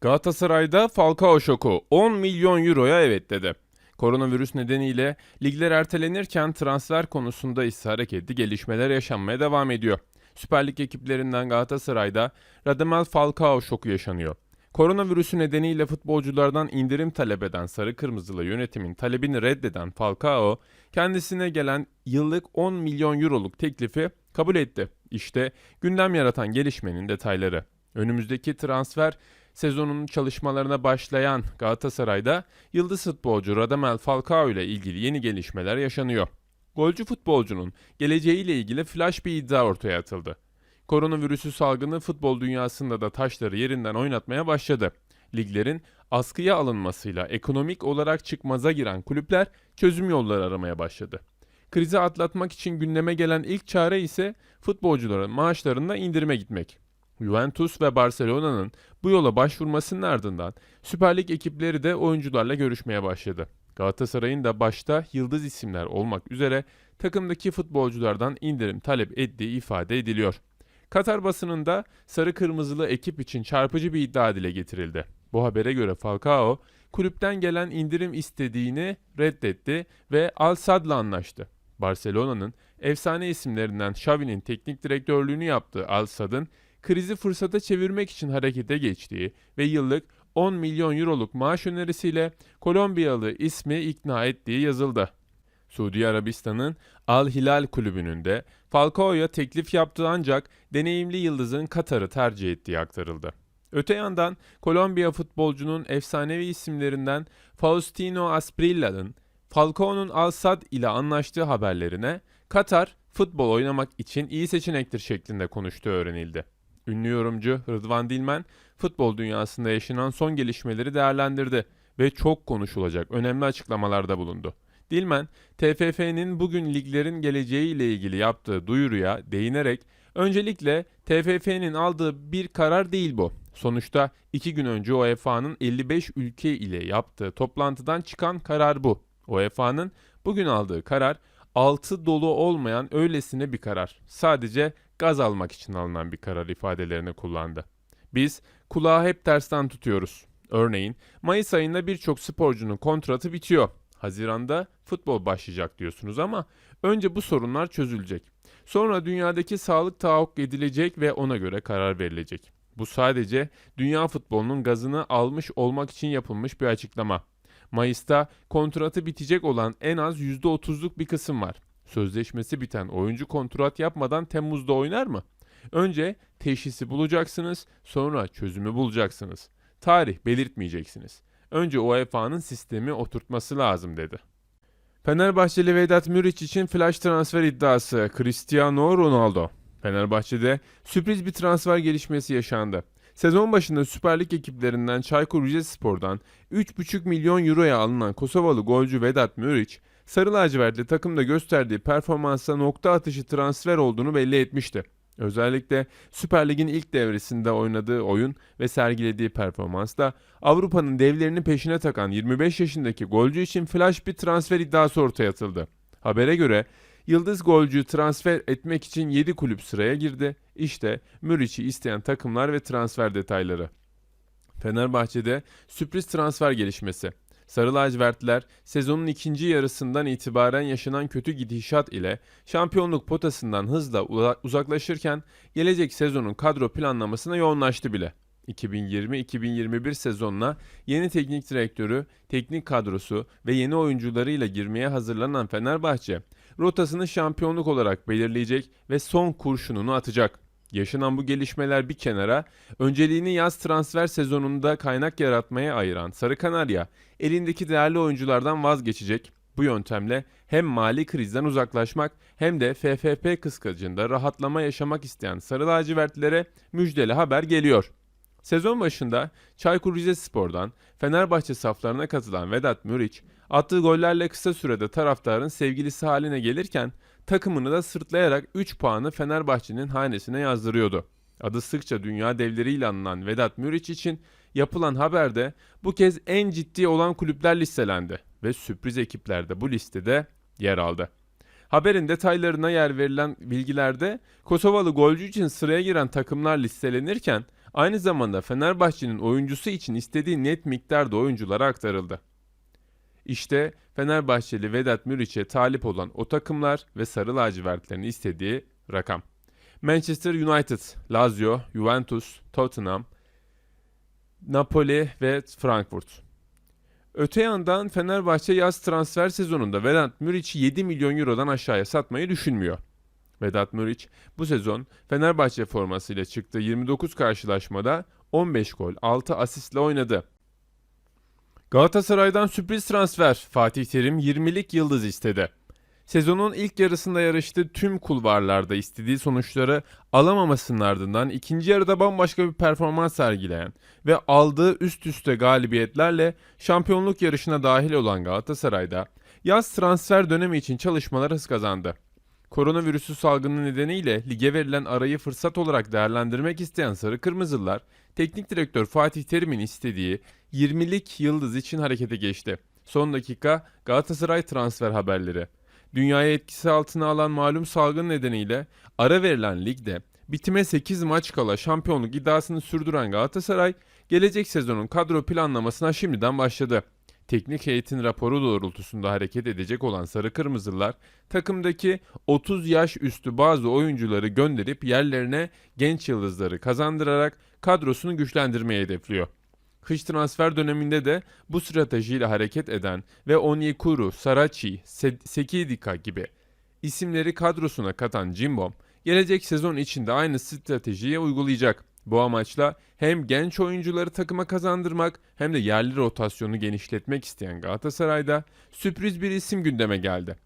Galatasaray'da Falcao şoku 10 milyon euroya evet dedi. Koronavirüs nedeniyle ligler ertelenirken transfer konusunda ise hareketli gelişmeler yaşanmaya devam ediyor. Süper Lig ekiplerinden Galatasaray'da Radamel Falcao şoku yaşanıyor. Koronavirüsü nedeniyle futbolculardan indirim talep eden Sarı Kırmızılı yönetimin talebini reddeden Falcao, kendisine gelen yıllık 10 milyon euroluk teklifi kabul etti. İşte gündem yaratan gelişmenin detayları. Önümüzdeki transfer sezonunun çalışmalarına başlayan Galatasaray'da yıldız futbolcu Radamel Falcao ile ilgili yeni gelişmeler yaşanıyor. Golcü futbolcunun geleceğiyle ilgili flash bir iddia ortaya atıldı. Koronavirüsü salgını futbol dünyasında da taşları yerinden oynatmaya başladı. Liglerin askıya alınmasıyla ekonomik olarak çıkmaza giren kulüpler çözüm yolları aramaya başladı. Krizi atlatmak için gündeme gelen ilk çare ise futbolcuların maaşlarında indirime gitmek. Juventus ve Barcelona'nın bu yola başvurmasının ardından Süper Lig ekipleri de oyuncularla görüşmeye başladı. Galatasaray'ın da başta yıldız isimler olmak üzere takımdaki futbolculardan indirim talep ettiği ifade ediliyor. Katar basınında sarı kırmızılı ekip için çarpıcı bir iddia dile getirildi. Bu habere göre Falcao kulüpten gelen indirim istediğini reddetti ve Al Sadd'la anlaştı. Barcelona'nın efsane isimlerinden Xavi'nin teknik direktörlüğünü yaptığı Al Sadd'ın krizi fırsata çevirmek için harekete geçtiği ve yıllık 10 milyon euroluk maaş önerisiyle Kolombiyalı ismi ikna ettiği yazıldı. Suudi Arabistan'ın Al Hilal kulübünün de Falcao'ya teklif yaptığı ancak deneyimli yıldızın Katar'ı tercih ettiği aktarıldı. Öte yandan Kolombiya futbolcunun efsanevi isimlerinden Faustino Asprilla'nın Falcao'nun Al Sadd ile anlaştığı haberlerine Katar futbol oynamak için iyi seçenektir şeklinde konuştuğu öğrenildi. Ünlü yorumcu Rıdvan Dilmen futbol dünyasında yaşanan son gelişmeleri değerlendirdi ve çok konuşulacak önemli açıklamalarda bulundu. Dilmen, TFF'nin bugün liglerin geleceği ile ilgili yaptığı duyuruya değinerek öncelikle TFF'nin aldığı bir karar değil bu. Sonuçta iki gün önce UEFA'nın 55 ülke ile yaptığı toplantıdan çıkan karar bu. UEFA'nın bugün aldığı karar altı dolu olmayan öylesine bir karar. Sadece gaz almak için alınan bir karar ifadelerini kullandı. Biz kulağı hep tersten tutuyoruz. Örneğin Mayıs ayında birçok sporcunun kontratı bitiyor. Haziranda futbol başlayacak diyorsunuz ama önce bu sorunlar çözülecek. Sonra dünyadaki sağlık tahakkuk edilecek ve ona göre karar verilecek. Bu sadece dünya futbolunun gazını almış olmak için yapılmış bir açıklama. Mayıs'ta kontratı bitecek olan en az %30'luk bir kısım var. Sözleşmesi biten oyuncu kontrat yapmadan Temmuz'da oynar mı? Önce teşhisi bulacaksınız, sonra çözümü bulacaksınız. Tarih belirtmeyeceksiniz. Önce UEFA'nın sistemi oturtması lazım dedi. Fenerbahçeli Vedat Muriç için flash transfer iddiası Cristiano Ronaldo. Fenerbahçe'de sürpriz bir transfer gelişmesi yaşandı. Sezon başında Süper Lig ekiplerinden Çaykur Rizespor'dan 3,5 milyon euroya alınan Kosovalı golcü Vedat Muriç, Sarı lacivertli takımda gösterdiği performansa nokta atışı transfer olduğunu belli etmişti. Özellikle Süper Lig'in ilk devresinde oynadığı oyun ve sergilediği performansla Avrupa'nın devlerini peşine takan 25 yaşındaki golcü için flash bir transfer iddiası ortaya atıldı. Habere göre Yıldız golcü transfer etmek için 7 kulüp sıraya girdi. İşte Muriç'i isteyen takımlar ve transfer detayları. Fenerbahçe'de sürpriz transfer gelişmesi. Sarı lacivertliler sezonun ikinci yarısından itibaren yaşanan kötü gidişat ile şampiyonluk potasından hızla uza- uzaklaşırken gelecek sezonun kadro planlamasına yoğunlaştı bile. 2020-2021 sezonuna yeni teknik direktörü, teknik kadrosu ve yeni oyuncularıyla girmeye hazırlanan Fenerbahçe, rotasını şampiyonluk olarak belirleyecek ve son kurşununu atacak. Yaşanan bu gelişmeler bir kenara, önceliğini yaz transfer sezonunda kaynak yaratmaya ayıran Sarı Kanarya, elindeki değerli oyunculardan vazgeçecek. Bu yöntemle hem mali krizden uzaklaşmak hem de FFP kıskacında rahatlama yaşamak isteyen Sarı lacivertlilere müjdeli haber geliyor. Sezon başında Çaykur Rizespor'dan Fenerbahçe saflarına katılan Vedat Muriç, attığı gollerle kısa sürede taraftarın sevgilisi haline gelirken takımını da sırtlayarak 3 puanı Fenerbahçe'nin hanesine yazdırıyordu. Adı sıkça dünya devleriyle anılan Vedat Muriç için yapılan haberde bu kez en ciddi olan kulüpler listelendi ve sürpriz ekipler de bu listede yer aldı. Haberin detaylarına yer verilen bilgilerde Kosovalı golcü için sıraya giren takımlar listelenirken Aynı zamanda Fenerbahçe'nin oyuncusu için istediği net miktarda oyunculara aktarıldı. İşte Fenerbahçeli Vedat Muriç'e talip olan o takımlar ve sarı lacivertlerin istediği rakam. Manchester United, Lazio, Juventus, Tottenham, Napoli ve Frankfurt. Öte yandan Fenerbahçe yaz transfer sezonunda Vedat Muriç'i 7 milyon eurodan aşağıya satmayı düşünmüyor. Vedat Muriç bu sezon Fenerbahçe formasıyla çıktığı 29 karşılaşmada 15 gol, 6 asistle oynadı. Galatasaray'dan sürpriz transfer Fatih Terim 20'lik yıldız istedi. Sezonun ilk yarısında yarıştığı tüm kulvarlarda istediği sonuçları alamamasının ardından ikinci yarıda bambaşka bir performans sergileyen ve aldığı üst üste galibiyetlerle şampiyonluk yarışına dahil olan Galatasaray'da yaz transfer dönemi için çalışmalar hız kazandı. Koronavirüsü salgını nedeniyle lige verilen arayı fırsat olarak değerlendirmek isteyen Sarı Kırmızılar, teknik direktör Fatih Terim'in istediği 20'lik yıldız için harekete geçti. Son dakika Galatasaray transfer haberleri. Dünyayı etkisi altına alan malum salgın nedeniyle ara verilen ligde bitime 8 maç kala şampiyonluk iddiasını sürdüren Galatasaray, gelecek sezonun kadro planlamasına şimdiden başladı. Teknik heyetin raporu doğrultusunda hareket edecek olan Sarı Kırmızılar, takımdaki 30 yaş üstü bazı oyuncuları gönderip yerlerine genç yıldızları kazandırarak kadrosunu güçlendirmeyi hedefliyor. Kış transfer döneminde de bu stratejiyle hareket eden ve Onyekuru, Sarachi, Se- Sekidika gibi isimleri kadrosuna katan Cimbom, gelecek sezon içinde aynı stratejiyi uygulayacak. Bu amaçla hem genç oyuncuları takıma kazandırmak hem de yerli rotasyonu genişletmek isteyen Galatasaray'da sürpriz bir isim gündeme geldi.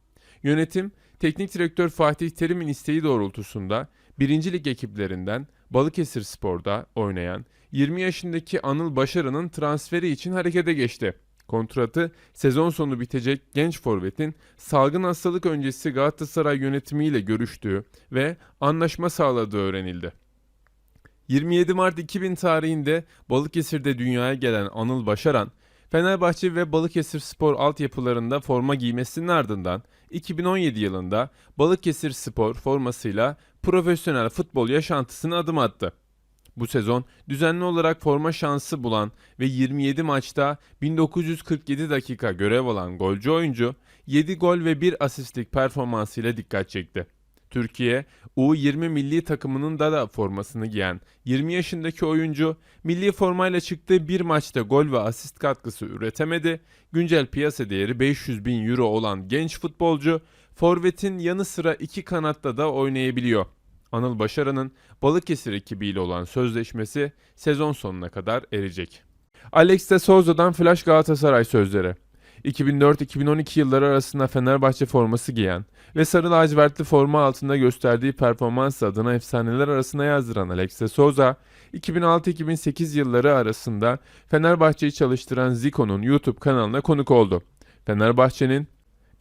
Yönetim, teknik direktör Fatih Terim'in isteği doğrultusunda 1. Lig ekiplerinden Balıkesir Spor'da oynayan 20 yaşındaki Anıl Başarı'nın transferi için harekete geçti. Kontratı sezon sonu bitecek genç forvetin salgın hastalık öncesi Galatasaray yönetimiyle görüştüğü ve anlaşma sağladığı öğrenildi. 27 Mart 2000 tarihinde Balıkesir'de dünyaya gelen Anıl Başaran, Fenerbahçe ve Balıkesir Spor altyapılarında forma giymesinin ardından 2017 yılında Balıkesir Spor formasıyla profesyonel futbol yaşantısına adım attı. Bu sezon düzenli olarak forma şansı bulan ve 27 maçta 1947 dakika görev alan golcü oyuncu 7 gol ve 1 asistlik performansıyla dikkat çekti. Türkiye U20 milli takımının da da formasını giyen 20 yaşındaki oyuncu milli formayla çıktığı bir maçta gol ve asist katkısı üretemedi. Güncel piyasa değeri 500 bin euro olan genç futbolcu forvetin yanı sıra iki kanatta da oynayabiliyor. Anıl Başaran'ın Balıkesir ekibiyle olan sözleşmesi sezon sonuna kadar erecek. Alex de Souza'dan Flash Galatasaray sözleri. 2004-2012 yılları arasında Fenerbahçe forması giyen ve sarı lacivertli forma altında gösterdiği performans adına efsaneler arasına yazdıran Alex de Souza, 2006-2008 yılları arasında Fenerbahçe'yi çalıştıran Zico'nun YouTube kanalına konuk oldu. Fenerbahçe'nin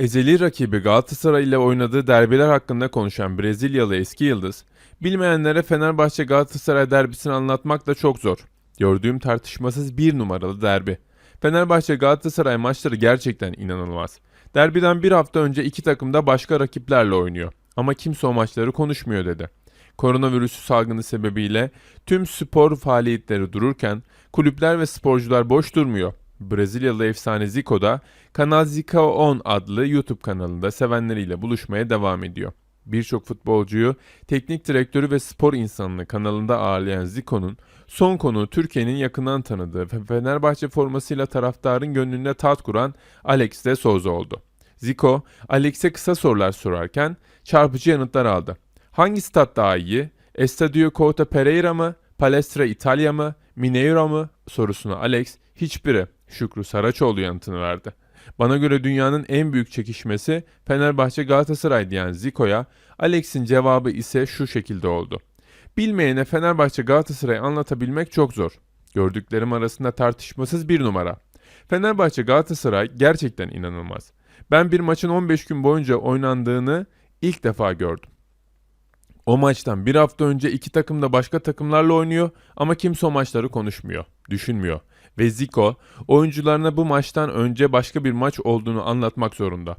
ezeli rakibi Galatasaray ile oynadığı derbiler hakkında konuşan Brezilyalı eski yıldız, bilmeyenlere Fenerbahçe Galatasaray derbisini anlatmak da çok zor. Gördüğüm tartışmasız bir numaralı derbi. Fenerbahçe Galatasaray maçları gerçekten inanılmaz. Derbiden bir hafta önce iki takım da başka rakiplerle oynuyor. Ama kimse o maçları konuşmuyor dedi. Koronavirüsü salgını sebebiyle tüm spor faaliyetleri dururken kulüpler ve sporcular boş durmuyor. Brezilyalı efsane Zico da Kanal Zico 10 adlı YouTube kanalında sevenleriyle buluşmaya devam ediyor. Birçok futbolcuyu, teknik direktörü ve spor insanını kanalında ağırlayan Zico'nun son konu Türkiye'nin yakından tanıdığı ve Fenerbahçe formasıyla taraftarın gönlünde tat kuran Alex de Souza oldu. Zico, Alex'e kısa sorular sorarken çarpıcı yanıtlar aldı. Hangi stat daha iyi? Estadio Couto Pereira mı? Palestra İtalya mı? Mineiro mu? sorusuna Alex, hiçbiri Şükrü Saraçoğlu yanıtını verdi. Bana göre dünyanın en büyük çekişmesi Fenerbahçe Galatasaray diyen Zico'ya Alex'in cevabı ise şu şekilde oldu. Bilmeyene Fenerbahçe Galatasaray anlatabilmek çok zor. Gördüklerim arasında tartışmasız bir numara. Fenerbahçe Galatasaray gerçekten inanılmaz. Ben bir maçın 15 gün boyunca oynandığını ilk defa gördüm. O maçtan bir hafta önce iki takım da başka takımlarla oynuyor ama kimse o maçları konuşmuyor, düşünmüyor. Ve Zico oyuncularına bu maçtan önce başka bir maç olduğunu anlatmak zorunda.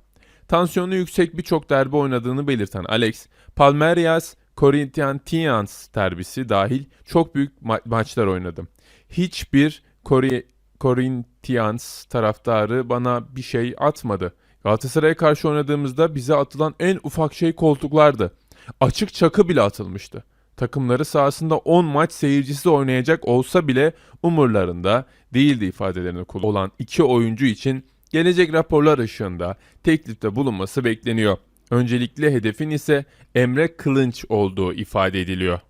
Tansiyonu yüksek birçok derbi oynadığını belirten Alex, Palmeiras Corinthians derbisi dahil çok büyük ma- maçlar oynadım. Hiçbir Kori- Corinthians taraftarı bana bir şey atmadı. Galatasaray'a karşı oynadığımızda bize atılan en ufak şey koltuklardı. Açık çakı bile atılmıştı. Takımları sahasında 10 maç seyircisi oynayacak olsa bile umurlarında değildi ifadelerini kullan- olan iki oyuncu için gelecek raporlar ışığında teklifte bulunması bekleniyor. Öncelikli hedefin ise Emre Kılınç olduğu ifade ediliyor.